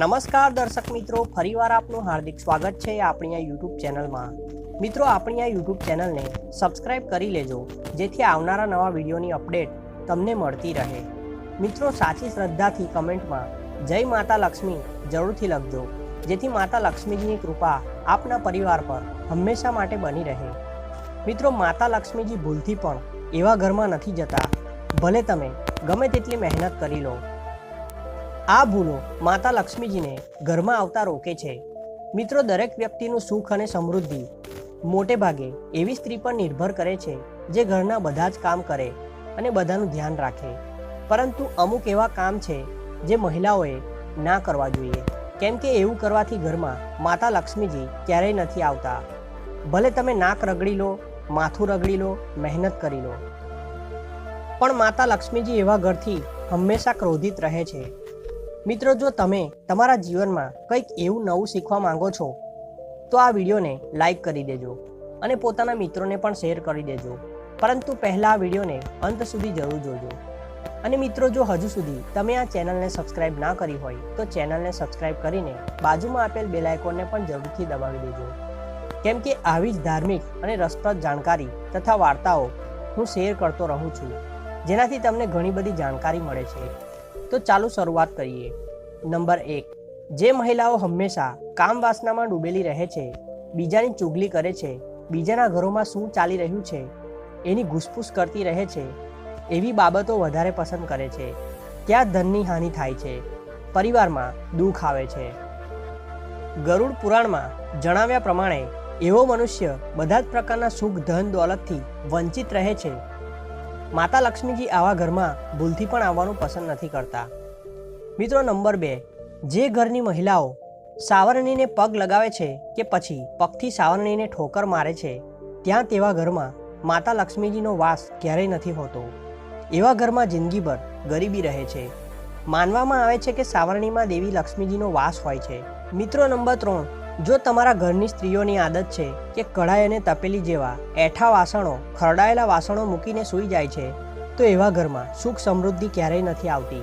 નમસ્કાર દર્શક મિત્રો, ફરીવાર આપનું હાર્દિક સ્વાગત છે આપણી આ યુટ્યુબ ચેનલમાં. મિત્રો, આપણી આ યુટ્યુબ ચેનલને સબસ્ક્રાઇબ કરી લેજો, જેથી આવનારા નવા વિડીયોની અપડેટ તમને મળતી રહે. મિત્રો, સાચી શ્રદ્ધાથી કમેન્ટમાં જય માતા લક્ષ્મી જરૂરથી લખજો, જેથી માતા લક્ષ્મીજીની કૃપા આપના પરિવાર પર હંમેશા માટે બની રહે. મિત્રો, માતા લક્ષ્મીજી ભૂલથી પણ એવા ઘરમાં નથી જતા, ભલે તમે ગમે તેટલી મહેનત કરી લો આ ભૂલો માતા લક્ષ્મીજીને ઘરમાં આવતા રોકે છે. મિત્રો, દરેક વ્યક્તિનું સુખ અને સમૃદ્ધિ મોટે ભાગે એવી સ્ત્રી પર નિર્ભર કરે છે જે ઘરના બધા જ કામ કરે અને બધાનું ધ્યાન રાખે. પરંતુ અમુક એવા કામ છે જે મહિલાઓએ ના કરવા જોઈએ. કેમ કે એવું કરવાથી ઘરમાં માતા લક્ષ્મીજી ક્યારેય નથી આવતા. ભલે તમે નાક રગડી લો, માથું રગડી લો, મહેનત કરી લો. પણ માતા લક્ષ્મીજી એવા ઘરથી હંમેશા ક્રોધિત રહે છે. મિત્રો, જો તમે તમારા જીવનમાં કંઈક એવું નવું શીખવા માંગો છો, તો આ વિડીયોને લાઈક કરી દેજો અને પોતાના મિત્રોને પણ શેર કરી દેજો. પરંતુ પહેલાં આ વિડીયોને અંત સુધી જરૂર જોજો. અને મિત્રો, જો હજુ સુધી તમે આ ચેનલને સબસ્ક્રાઇબ ના કરી હોય, તો ચેનલને સબસ્ક્રાઇબ કરીને બાજુમાં આપેલ બેલ આઇકોનને પણ જરૂરથી દબાવી દેજો. કેમ કે આવી જ ધાર્મિક અને રસપ્રદ જાણકારી તથા વાર્તાઓ હું શેર કરતો રહું છું, જેનાથી તમને ઘણી બધી જાણકારી મળે છે. તો ચાલો શરૂઆત કરીએ. નંબર એક. જે મહિલાઓ હંમેશા કામ વાસનામાં ડૂબેલી રહે છે, બીજાની ચુગલી કરે છે, બીજાના ઘરોમાં શું ચાલી રહ્યું છે, એની ઘૂસપૂસ કરતી રહે છે, એવી બાબતો વધારે પસંદ કરે છે. ત્યાં ધનની હાનિ થાય છે, પરિવારમાં દુઃખ આવે છે. ગરુડ પુરાણમાં જણાવ્યા પ્રમાણે એવો મનુષ્ય બધા જ પ્રકારના સુખ, ધન, દોલતથી વંચિત રહે છે. માતા લક્ષ્મીજી આવા ઘરમાં ભૂલથી પણ આવવાનું પસંદ નથી કરતા. મિત્રો નંબર બે, જે ઘરની મહિલાઓ સાવરણીને પગ લગાવે છે કે પછી પગથી સાવરણીને ઠોકર મારે છે, ત્યાં તેવા ઘરમાં માતા લક્ષ્મીજીનો વાસ ક્યારેય નથી હોતો. એવા ઘરમાં જિંદગીભર ગરીબી રહે છે. માનવામાં આવે છે કે સાવરણીમાં દેવી લક્ષ્મીજીનો વાસ હોય છે. મિત્રો નંબર ત્રણ જો તમારા ઘરની સ્ત્રીઓની આદત છે કે કઢાઈ અને તપેલી જેવા એઠા વાસણો, ખરડાયેલા વાસણો મૂકીને સૂઈ જાય છે, તો એવા ઘરમાં સુખ સમૃદ્ધિ ક્યારેય નથી આવતી.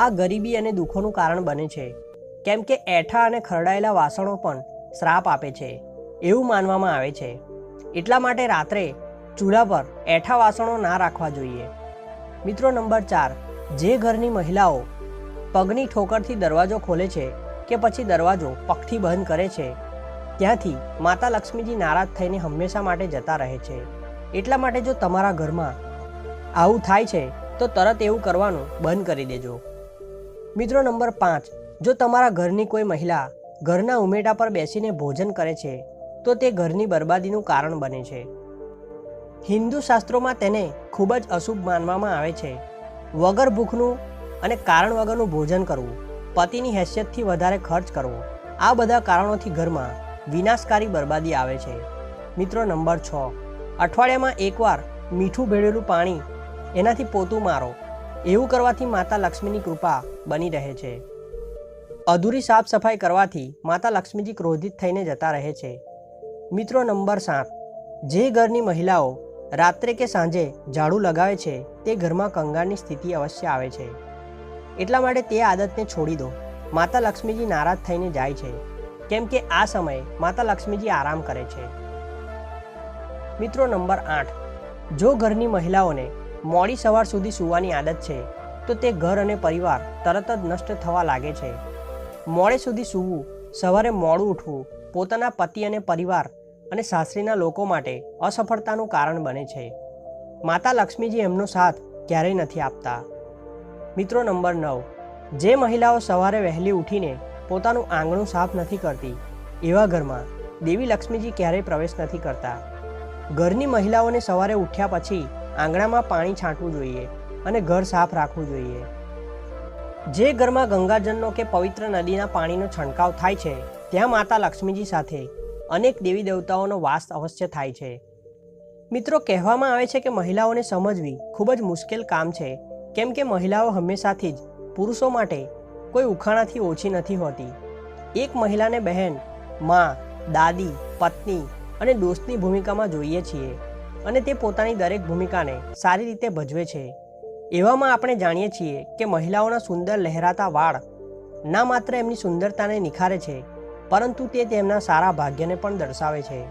આ ગરીબી અને દુઃખોનું કારણ બને છે. કેમ કે એઠા અને ખરડાયેલા વાસણો પણ શ્રાપ આપે છે. એવું માનવામાં આવે છે. એટલા માટે રાત્રે ચૂલા પર એઠા વાસણો ના રાખવા જોઈએ. મિત્રો નંબર ચાર, જે ઘરની મહિલાઓ પગની ઠોકરથી દરવાજો ખોલે છે કે પછી દરવાજો પગથી બંધ કરે છે. ત્યાંથી માતા લક્ષ્મીજી નારાજ થઈને હંમેશા માટે જતા રહે છે. એટલા માટે જો તમારા ઘરમાં આવું થાય છે, તો તરત એવું કરવાનું બંધ કરી દેજો. મિત્રો નંબર પાંચ. જો તમારા ઘરની કોઈ મહિલા ઘરના ઉમેટા પર બેસીને ભોજન કરે છે, તો તે ઘરની બરબાદીનું કારણ બને છે. હિન્દુ શાસ્ત્રોમાં તેને ખૂબ જ અશુભ માનવામાં આવે છે. વગર ભૂખનું અને કારણ વગરનું ભોજન કરવું. પતિની હેસિયતથી વધારે ખર્ચ કરવો. આ બધા કારણોથી ઘરમાં વિનાશકારી બરબાદી આવે છે. મિત્રો નંબર છ. અઠવાડિયામાં એકવાર મીઠું ભેળેલું પાણી એનાથી પોતું મારો. એવું કરવાથી માતા લક્ષ્મીની કૃપા બની રહે છે. અધૂરી સાફ સફાઈ કરવાથી માતા લક્ષ્મીજી ક્રોધિત થઈને જતા રહે છે. મિત્રો નંબર સાત. જે ઘરની મહિલાઓ રાત્રે કે સાંજે ઝાડુ લગાવે છે, તે ઘરમાં કંગાળની સ્થિતિ અવશ્ય આવે છે. એટલા માટે તે આદતને છોડી દો. માતા લક્ષ્મીજી નારાજ થઈને જાય છે. કેમ કે આ સમયે માતા લક્ષ્મીજી આરામ કરે છે. મિત્રો નંબર આઠ. જો ઘરની મહિલાઓને મોડી સવાર સુધી સૂવાની આદત છે, તો તે ઘર અને પરિવાર તરત જ નષ્ટ થવા લાગે છે. મોડે સુધી સૂવું, સવારે મોડું ઉઠવું, પોતાના પતિ અને પરિવાર અને સાસરીના લોકો માટે અસફળતાનું કારણ બને છે. માતા લક્ષ્મીજી એમનો સાથ ક્યારેય નથી આપતા. મિત્રો નંબર નવ. જે મહિલાઓ સવારે વહેલી ઉઠીને પોતાનું આંગણું સાફ નથી કરતી, એવા ઘરમાં દેવી લક્ષ્મીજી ક્યારેય પ્રવેશ નથી કરતા. ઘરની મહિલાઓને સવારે ઉઠ્યા પછી આંગણામાં પાણી છાંટવું જોઈએ અને ઘર સાફ રાખવું જોઈએ. જે ઘરમાં ગંગાજળનો કે પવિત્ર નદીના પાણીનો છંટકાવ થાય છે, ત્યાં માતા લક્ષ્મીજી સાથે અનેક દેવી દેવતાઓનો વાસ અવશ્ય થાય છે. મિત્રો, કહેવામાં આવે છે કે મહિલાઓને સમજવી ખૂબ જ મુશ્કેલ કામ છે. કેમ કે મહિલાઓ હંમેશાથી જ પુરુષો માટે કોઈ ઉખાણાથી ઓછી નથી હોતી. એક મહિલાને બહેન, મા, દાદી, પત્ની અને દોસ્તની ભૂમિકામાં જોઈએ છીએ અને તે પોતાની દરેક ભૂમિકાને સારી રીતે ભજવે છે. એવામાં આપણે જાણીએ છીએ કે મહિલાઓના સુંદર લહેરાતા વાળ ના માત્ર એમની સુંદરતાને નિખારે છે, પરંતુ તે તેમના સારા ભાગ્યને પણ દર્શાવે છે.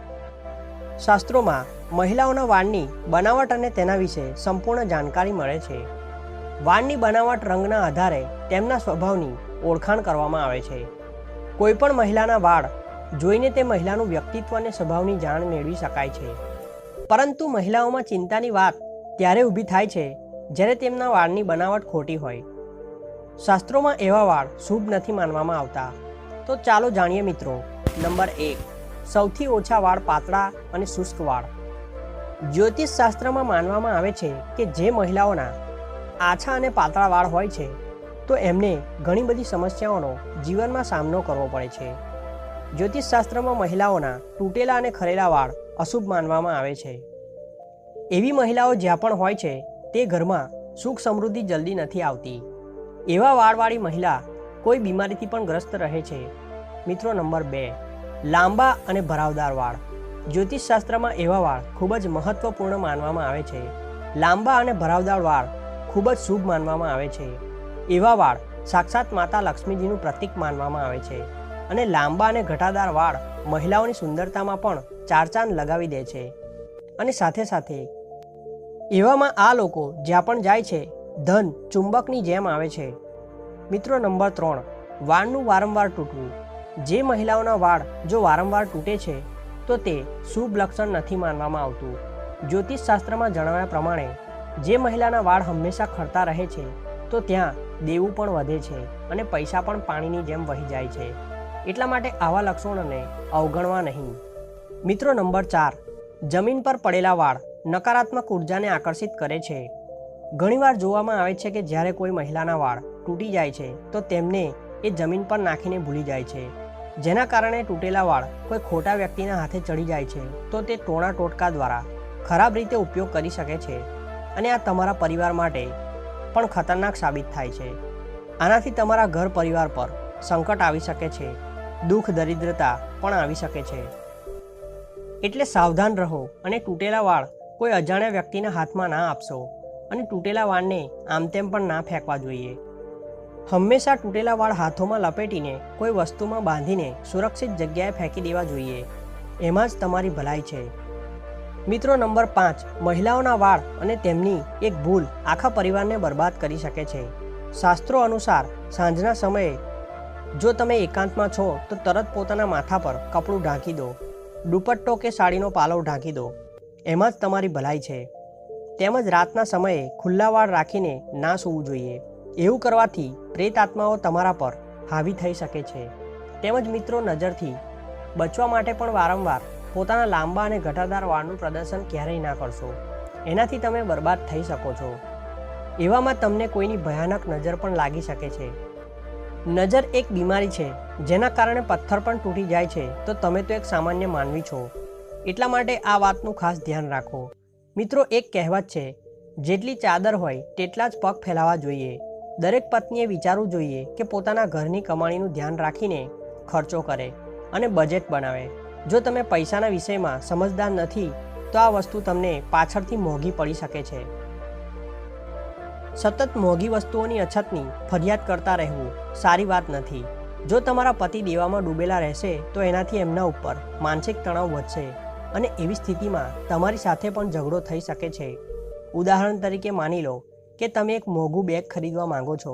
શાસ્ત્રોમાં મહિલાઓના વાળની બનાવટ અને તેના વિશે સંપૂર્ણ જાણકારી મળે છે. વાળની બનાવટ રંગના આધારે તેમના સ્વભાવની ઓળખાણ કરવામાં આવે છે. કોઈપણ મહિલાના વાળ જોઈને તે મહિલાનું વ્યક્તિત્વ અને સ્વભાવની જાણ મેળવી શકાય છે. પરંતુ મહિલાઓમાં ચિંતાની વાત ત્યારે ઊભી થાય છે, જ્યારે તેમના વાળની બનાવટ ખોટી હોય. શાસ્ત્રોમાં એવા વાળ શુભ નથી માનવામાં આવતા. તો ચાલો જાણીએ મિત્રો, નંબર એક, સૌથી ઓછા વાળ પાતળા અને શુષ્ક વાળ. જ્યોતિષ શાસ્ત્રમાં માનવામાં આવે છે કે જે મહિલાઓના આછા અને પાતળા વાળ હોય છે, તો એમને ઘણી બધી સમસ્યાઓનો જીવનમાં સામનો કરવો પડે છે. જ્યોતિષશાસ્ત્રમાં મહિલાઓના તૂટેલા અને ખરેલા વાળ અશુભ માનવામાં આવે છે. એવી મહિલાઓ જ્યાં પણ હોય છે, તે ઘરમાં સુખ સમૃદ્ધિ જલ્દી નથી આવતી. એવા વાળવાળી મહિલા કોઈ બીમારીથી પણ ગ્રસ્ત રહે છે. મિત્રો નંબર બે, લાંબા અને ભરાવદાર વાળ. જ્યોતિષશાસ્ત્રમાં એવા વાળ ખૂબ જ મહત્વપૂર્ણ માનવામાં આવે છે. લાંબા અને ભરાવદાર વાળ ખૂબ જ શુભ માનવામાં આવે છે. એવા વાળ સાક્ષાત માતા લક્ષ્મીજીનું પ્રતીક માનવામાં આવે છે અને લાંબા અને ઘટાદાર વાળ મહિલાઓની સુંદરતામાં પણ ચાર ચાંદ લગાવી દે છે. અને સાથે સાથે એવામાં આ લોકો જ્યાં પણ જાય છે, ધન ચુંબકની જેમ આવે છે. મિત્રો નંબર ત્રણ, વાળનું વારંવાર તૂટવું. જે મહિલાઓના વાળ જો વારંવાર તૂટે છે, તો તે શુભ લક્ષણ નથી માનવામાં આવતું. જ્યોતિષશાસ્ત્રમાં જણાવ્યા પ્રમાણે જે મહિલાના વાળ હંમેશા ખરતા રહે છે, તો ત્યાં દેવું પણ વધે છે અને પૈસા પણ પાણીની જેમ વહી જાય છે. એટલા માટે આવા લક્ષણોને અવગણવા નહીં. મિત્રો નંબર ચાર, જમીન પર પડેલા વાળ નકારાત્મક ઉર્જાને આકર્ષિત કરે છે. ઘણીવાર જોવામાં આવે છે કે જ્યારે કોઈ મહિલાના વાળ તૂટી જાય છે, તો તેમને એ જમીન પર નાખીને ભૂલી જાય છે. જેના કારણે તૂટેલા વાળ કોઈ ખોટા વ્યક્તિના હાથે ચડી જાય છે, તો તે ટોણા ટોટકા દ્વારા ખરાબ રીતે ઉપયોગ કરી શકે છે. અને આ તમારા પરિવાર માટે પણ ખતરનાક સાબિત થાય છે. આનાથી તમારા ઘર પરિવાર પર સંકટ આવી શકે છે, દુઃખ, દરિદ્રતા પણ આવી શકે છે. એટલે સાવધાન રહો અને તૂટેલા વાળ કોઈ અજાણ્યા વ્યક્તિના હાથમાં ના આપશો અને તૂટેલા વાળને આમ તેમ પણ ના ફેંકવા જોઈએ. હંમેશા તૂટેલા વાળ હાથોમાં લપેટીને કોઈ વસ્તુમાં બાંધીને સુરક્ષિત જગ્યાએ ફેંકી દેવા જોઈએ. એમાં જ તમારી ભલાઈ છે. મિત્રો નંબર પાંચ, મહિલાઓના વાળ અને તેમની એક ભૂલ આખા પરિવારને બરબાદ કરી શકે છે. શાસ્ત્રો અનુસાર, સાંજના સમયે જો તમે એકાંતમાં છો, તો તરત પોતાના માથા પર કપડું ઢાંકી દો. દુપટ્ટો કે સાડીનો પાલવ ઢાંકી દો. એમાં જ તમારી ભલાઈ છે. તેમજ રાતના સમયે ખુલ્લા વાળ રાખીને ના સૂવું જોઈએ. એવું કરવાથી પ્રેત આત્માઓ તમારા પર હાવી થઈ શકે છે. તેમજ મિત્રો નજરથી બચવા માટે પણ વારંવાર પોતાના લાંબા અને ઘટાદાર વાળનું પ્રદર્શન ક્યારેય ના કરશો. એનાથી તમે બરબાદ થઈ શકો છો. એવામાં તમને કોઈની ભયાનક નજર પણ લાગી શકે છે. નજર એક બીમારી છે, જેના કારણે પથ્થર પણ તૂટી જાય છે, તો તમે તો એક સામાન્ય માનવી છો. એટલા માટે આ વાતનું ખાસ ધ્યાન રાખો. મિત્રો, એક કહેવત છે, જેટલી ચાદર હોય, તેટલા જ પગ ફેલાવા જોઈએ. દરેક પત્નીએ વિચારવું જોઈએ કે પોતાના ઘરની કમાણીનું ધ્યાન રાખીને ખર્ચો કરે અને બજેટ બનાવે. જો તમે પૈસાના વિષયમાં સમજદાર નથી, તો આ વસ્તુ તમને પાછળથી મોંઘી પડી શકે છે. સતત મોંઘી વસ્તુઓની અછતની ફરિયાદ કરતા રહેવું સારી વાત નથી. જો તમારા પતિ દેવામાં ડૂબેલા રહેશે, તો એનાથી એમના ઉપર માનસિક તણાવ વધશે અને એવી સ્થિતિમાં તમારી સાથે પણ ઝઘડો થઈ શકે છે. ઉદાહરણ તરીકે માની લો કે તમે એક મોંઘું બેગ ખરીદવા માંગો છો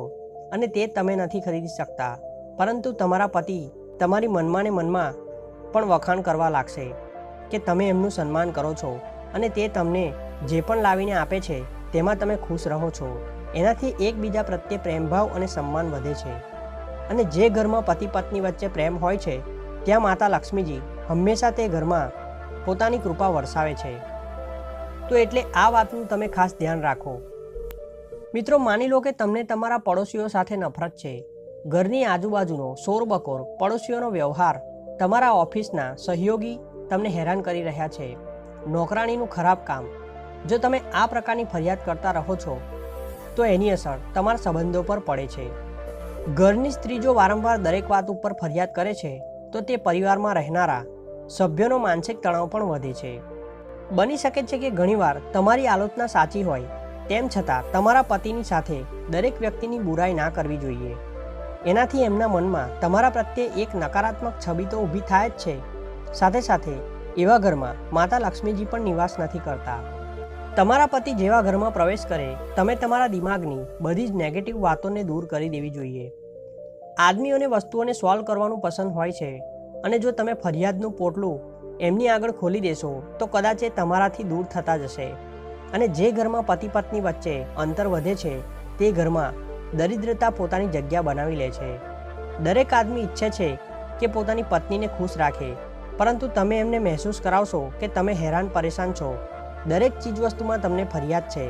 અને તે તમે નથી ખરીદી શકતા, પરંતુ તમારા પતિ તમારી મનમાં ને મનમાં પણ વખાણ કરવા લાગશે કે તમે એમનું સન્માન કરો છો અને તે તમને જે પણ લાવીને આપે છે, તેમાં તમે ખુશ રહો છો. એનાથી એકબીજા પ્રત્યે પ્રેમભાવ અને સન્માન વધે છે. અને જે ઘરમાં પતિ પત્ની વચ્ચે પ્રેમ હોય છે, ત્યાં માતા લક્ષ્મીજી હંમેશા તે ઘરમાં પોતાની કૃપા વરસાવે છે. તો એટલે આ વાતનું તમે ખાસ ધ્યાન રાખો. મિત્રો, માની લો કે તમને તમારા પડોશીઓ સાથે નફરત છે. ઘરની આજુબાજુનો શોરબકોર પડોશીઓનો વ્યવહાર તમારા ઓફિસના સહયોગી તમને હેરાન કરી રહ્યા છે. નોકરાણીનું ખરાબ કામ. જો તમે આ પ્રકારની ફરિયાદ કરતા રહો છો, તો એની અસર તમારા સંબંધો પર પડે છે. ઘરની સ્ત્રી જો વારંવાર દરેક વાત ઉપર ફરિયાદ કરે છે, તો તે પરિવારમાં રહેનારા સભ્યોનો માનસિક તણાવ પણ વધે છે. બની શકે છે કે ઘણીવાર તમારી આલોચના સાચી હોય, તેમ છતાં તમારા પતિની સાથે દરેક વ્યક્તિની બુરાઈ ના કરવી જોઈએ. એનાથી એમના મનમાં તમારા પ્રત્યે એક નકારાત્મક છબી તો ઊભી થાય જ છે. સાથે સાથે, એવા ઘરમાં માતા લક્ષ્મીજી પણ નિવાસ નથી કરતા. તમારા પતિ જેવા ઘરમાં પ્રવેશ કરે, તમે તમારા દિમાગની બધી જ નેગેટિવ વાતોને દૂર કરી દેવી જોઈએ. આદમીઓને વસ્તુઓને સોલ્વ કરવાનું પસંદ હોય છે અને જો તમે ફરિયાદનું પોટલું એમની આગળ ખોલી દેશો, તો કદાચ એ તમારાથી દૂર થતા જશે. અને જે ઘરમાં પતિ પત્ની વચ્ચે અંતર વધે છે, તે ઘરમાં દરિદ્રતા પોતાની જગ્યા બનાવી લે છે. દરેક આદમી ઈચ્છે છે કે પોતાની પત્નીને ખુશ રાખે, પરંતુ તમે એમને મહેસૂસ કરાવશો કે તમે હેરાન પરેશાન છો. દરેક ચીજવસ્તુમાં તમને ફરિયાદ છે.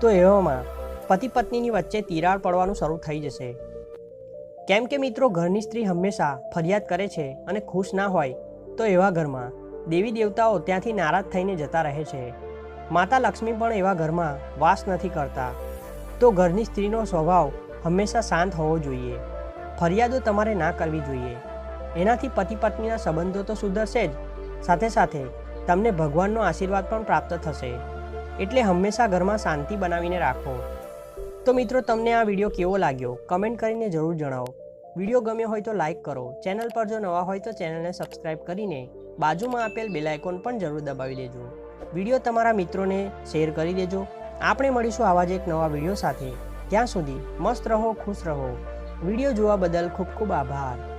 તો એવામાં પતિ પત્નીની વચ્ચે તિરાડ પડવાનું શરૂ થઈ જશે. કેમ કે મિત્રો ઘરની સ્ત્રી હંમેશા ફરિયાદ કરે છે અને ખુશ ના હોય, તો એવા ઘરમાં દેવી દેવતાઓ ત્યાંથી નારાજ થઈને જતા રહે છે. માતા લક્ષ્મી પણ એવા ઘરમાં વાસ નથી કરતા. તો ઘરની સ્ત્રીનો સ્વભાવ હંમેશા શાંત હોવો જોઈએ. ફરિયાદો તમારે ના કરવી જોઈએ. એનાથી પતિ પત્નીના સંબંધો તો સુધરશે જ. સાથે સાથે તમને ભગવાનનો આશીર્વાદ પણ પ્રાપ્ત થશે. એટલે હંમેશા ઘરમાં શાંતિ બનાવીને રાખો. તો મિત્રો, તમને આ વીડિયો કેવો લાગ્યો? કમેન્ટ કરીને જરૂર જણાવો. વીડિયો ગમ્યો હોય તો લાઈક કરો. ચેનલ પર જો નવા હોય તો ચેનલને સબસ્ક્રાઇબ કરીને બાજુમાં આપેલ બેલ આઇકોન પણ જરૂર દબાવી દેજો. વીડિયો તમારા મિત્રોને શેર કરી દેજો. આપણે મળીશું આવા જ એક નવા વીડિયો સાથે. ત્યાં સુધી મસ્ત રહો, ખુશ રહો. વીડિયો જોવા બદલ ખૂબ ખૂબ આભાર.